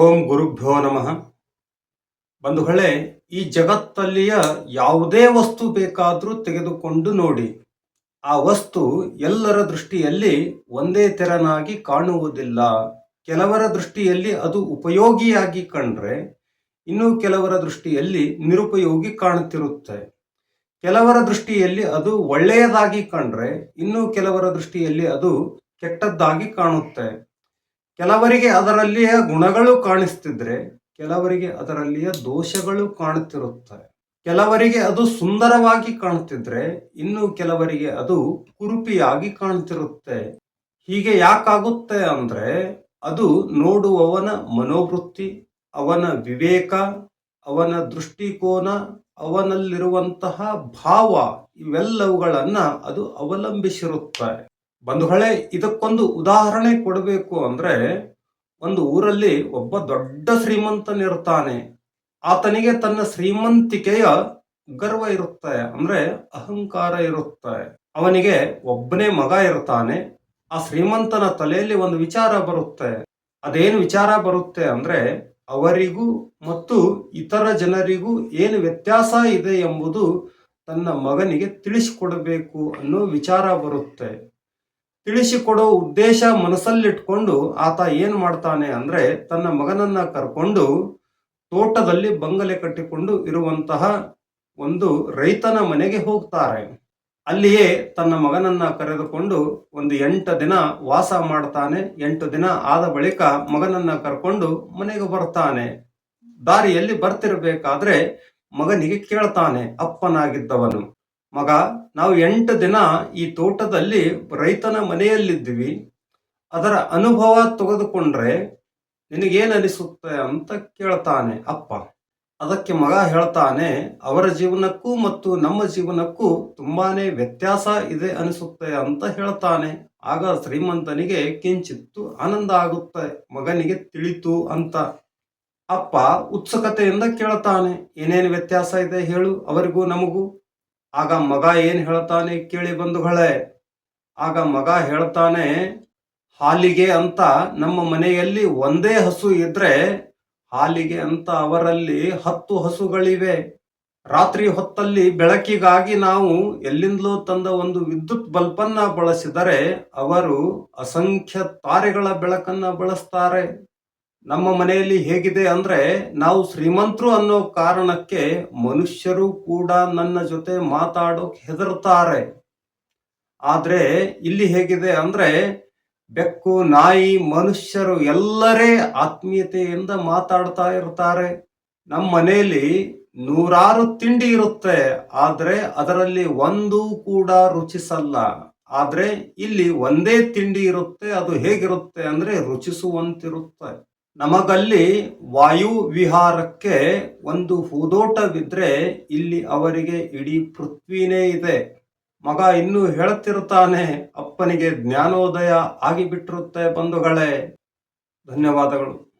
ಓಂ ಗುರುಭ್ಯೋ ನಮಃ. ಬಂಧುಗಳೇ ಈ ಜಗತ್ತಲ್ಲಿಯ ಯಾವುದೇ ವಸ್ತು ಬೇಕಾದರೂ ತೆಗೆದುಕೊಂಡು ನೋಡಿ. ಆ ವಸ್ತು ಎಲ್ಲರ ದೃಷ್ಟಿಯಲ್ಲಿ ಒಂದೇ ತೆರನಾಗಿ ಕಾಣುವುದಿಲ್ಲ. ಕೆಲವರ ದೃಷ್ಟಿಯಲ್ಲಿ ಅದು ಉಪಯೋಗಿಯಾಗಿ ಕಂಡ್ರೆ, ಇನ್ನು ಕೆಲವರ ದೃಷ್ಟಿಯಲ್ಲಿ ನಿರುಪಯೋಗಿ ಕಾಣುತ್ತಿರುತ್ತೆ ಕೆಲವರ ದೃಷ್ಟಿಯಲ್ಲಿ ಅದು ಒಳ್ಳೆಯದಾಗಿ ಕಂಡ್ರೆ, ಇನ್ನು ಕೆಲವರ ದೃಷ್ಟಿಯಲ್ಲಿ ಅದು ಕೆಟ್ಟದ್ದಾಗಿ ಕಾಣುತ್ತೆ. ಕೆಲವರಿಗೆ ಅದರಲ್ಲಿಯ ಗುಣಗಳು ಕಾಣಿಸ್ತಿದ್ರೆ ಕೆಲವರಿಗೆ ಅದರಲ್ಲಿಯ ದೋಷಗಳು ಕಾಣುತ್ತಿರುತ್ತವೆ ಕೆಲವರಿಗೆ ಅದು ಸುಂದರವಾಗಿ ಕಾಣುತ್ತಿದ್ರೆ ಇನ್ನು ಕೆಲವರಿಗೆ ಅದು ಕುರುಪಿಯಾಗಿ ಕಾಣುತ್ತಿರುತ್ತೆ. ಹೀಗೆ ಯಾಕಾಗುತ್ತೆ ಅಂದ್ರೆ ಅದು ನೋಡುವವನ ಮನೋವೃತ್ತಿ, ಅವನ ವಿವೇಕ, ಅವನ ದೃಷ್ಟಿಕೋನ, ಅವನಲ್ಲಿರುವಂತಹ ಭಾವ ಇವೆಲ್ಲವುಗಳನ್ನ ಅದು ಅವಲಂಬಿಸಿರುತ್ತೆ ಬಂಧುಗಳೇ, ಇದಕ್ಕೊಂದು ಉದಾಹರಣೆ ಕೊಡಬೇಕು ಅಂದ್ರೆ, ಒಂದು ಊರಲ್ಲಿ ಒಬ್ಬ ದೊಡ್ಡ ಶ್ರೀಮಂತನಿರ್ತಾನೆ. ಆತನಿಗೆ ತನ್ನ ಶ್ರೀಮಂತಿಕೆಯ ಗರ್ವ ಇರುತ್ತೆ, ಅಂದ್ರೆ ಅಹಂಕಾರ ಇರುತ್ತೆ. ಅವನಿಗೆ ಒಬ್ಬನೇ ಮಗ ಇರ್ತಾನೆ. ಆ ಶ್ರೀಮಂತನ ತಲೆಯಲ್ಲಿ ಒಂದು ವಿಚಾರ ಬರುತ್ತೆ. ಅದೇನು ವಿಚಾರ ಬರುತ್ತೆ ಅಂದ್ರೆ, ಅವರಿಗೂ ಮತ್ತು ಇತರ ಜನರಿಗೂ ಏನು ವ್ಯತ್ಯಾಸ ಇದೆ ಎಂಬುದು ತನ್ನ ಮಗನಿಗೆ ತಿಳಿಸಿಕೊಡಬೇಕು ಅನ್ನೋ ವಿಚಾರ ಬರುತ್ತೆ. ತಿಳಿಸಿಕೊಡೋ ಉದ್ದೇಶ ಮನಸ್ಸಲ್ಲಿಟ್ಕೊಂಡು ಆತ ಏನ್ ಮಾಡ್ತಾನೆ ಅಂದ್ರೆ ತನ್ನ ಮಗನನ್ನ ಕರ್ಕೊಂಡು ತೋಟದಲ್ಲಿ ಬಂಗಲೆ ಕಟ್ಟಿಕೊಂಡು ಇರುವಂತಹ ಒಂದು ರೈತನ ಮನೆಗೆ ಹೋಗ್ತಾರೆ. ಅಲ್ಲಿಯೇ ತನ್ನ ಮಗನನ್ನ ಕರೆದುಕೊಂಡು ಒಂದು ಎಂಟು ದಿನ ವಾಸ ಮಾಡ್ತಾನೆ. ಎಂಟು ದಿನ ಆದ ಬಳಿಕ ಮಗನನ್ನ ಕರ್ಕೊಂಡು ಮನೆಗೆ ಬರ್ತಾನೆ. ದಾರಿಯಲ್ಲಿ ಬರ್ತಿರ್ಬೇಕಾದ್ರೆ ಮಗನಿಗೆ ಕೇಳ್ತಾನೆ, ಅಪ್ಪನಾಗಿದ್ದವನು. ಮಗ, ನಾವು ಎಂಟು ದಿನ ಈ ತೋಟದಲ್ಲಿ ರೈತನ ಮನೆಯಲ್ಲಿದ್ದೀವಿ. ಅದರ ಅನುಭವ ತೆಗೆದುಕೊಂಡ್ರೆ ನಿನಗೇನು ಅನಿಸುತ್ತೆ ಅಂತ ಕೇಳ್ತಾನೆ ಅಪ್ಪ. ಅದಕ್ಕೆ ಮಗ ಹೇಳ್ತಾನೆ, ಅವರ ಜೀವನಕ್ಕೂ ಮತ್ತು ನಮ್ಮ ಜೀವನಕ್ಕೂ ತುಂಬಾನೇ ವ್ಯತ್ಯಾಸ ಇದೆ ಅನಿಸುತ್ತೆ ಅಂತ ಹೇಳ್ತಾನೆ. ಆಗ ಶ್ರೀಮಂತನಿಗೆ ಕಿಂಚಿತ್ತು ಆನಂದ ಆಗುತ್ತೆ. ಮಗನಿಗೆ ತಿಳಿತು ಅಂತ ಅಪ್ಪ ಉತ್ಸುಕತೆಯಿಂದ ಕೇಳ್ತಾನೆ, ಏನೇನು ವ್ಯತ್ಯಾಸ ಇದೆ ಹೇಳು, ಅವರಿಗೂ ನಮಗೂ? ಆಗ ಮಗ ಏನ್ ಹೇಳ್ತಾನೆ ಕೇಳಿ ಬಂಧುಗಳೇ? ಆಗ ಮಗ ಹೇಳ್ತಾನೆ, ಹಾಲಿಗೆ ಅಂತ ನಮ್ಮ ಮನೆಯಲ್ಲಿ ಒಂದೇ ಹಸು ಇದ್ರೆ ಹಾಲಿಗೆ ಅಂತ ಅವರಲ್ಲಿ ಹತ್ತು ಹಸುಗಳಿವೆ. ರಾತ್ರಿ ಹೊತ್ತಲ್ಲಿ ಬೆಳಕಿಗಾಗಿ ನಾವು ಎಲ್ಲಿಂದಲೋ ತಂದ ಒಂದು ವಿದ್ಯುತ್ ಬಲ್ಬನ್ನ ಬಳಸಿದರೆ ಅವರು ಅಸಂಖ್ಯ ತಾರೆಗಳ ಬೆಳಕನ್ನ ಬಳಸ್ತಾರೆ. ನಮ್ಮ ಮನೆಯಲ್ಲಿ ಹೇಗಿದೆ ಅಂದ್ರೆ ನಾವು ಶ್ರೀಮಂತರು ಅನ್ನೋ ಕಾರಣಕ್ಕೆ ಮನುಷ್ಯರು ಕೂಡ ನನ್ನ ಜೊತೆ ಮಾತಾಡೋಕ್ ಹೆದರ್ತಾರೆ ಆದ್ರೆ ಇಲ್ಲಿ ಹೇಗಿದೆ ಅಂದ್ರೆ ಬೆಕ್ಕು, ನಾಯಿ, ಮನುಷ್ಯರು ಎಲ್ಲರೇ ಆತ್ಮೀಯತೆಯಿಂದ ಮಾತಾಡ್ತಾ ಇರ್ತಾರೆ. ನಮ್ಮ ಮನೆಯಲ್ಲಿ ನೂರಾರು ತಿಂಡಿ ಇರುತ್ತೆ, ಆದ್ರೆ ಅದರಲ್ಲಿ ಒಂದು ಕೂಡ ರುಚಿಸಲ್ಲ. ಆದ್ರೆ ಇಲ್ಲಿ ಒಂದೇ ತಿಂಡಿ ಇರುತ್ತೆ, ಅದು ಹೇಗಿರುತ್ತೆ ಅಂದ್ರೆ ರುಚಿಸುವಂತಿರುತ್ತೆ. ನಮಗಲ್ಲಿ ವಾಯು ವಿಹಾರಕ್ಕೆ ಒಂದು ಹೂದೋಟವಿದ್ರೆ ಇಲ್ಲಿ ಅವರಿಗೆ ಇಡೀ ಪೃಥ್ವಿನೇ ಇದೆ. ಮಗ ಇನ್ನೂ ಹೇಳುತ್ತಿರುತ್ತಾನೆ ಅಪ್ಪನಿಗೆ ಜ್ಞಾನೋದಯ ಆಗಿಬಿಟ್ಟಿರುತ್ತೆ ಬಂಧುಗಳೇ. ಧನ್ಯವಾದಗಳು.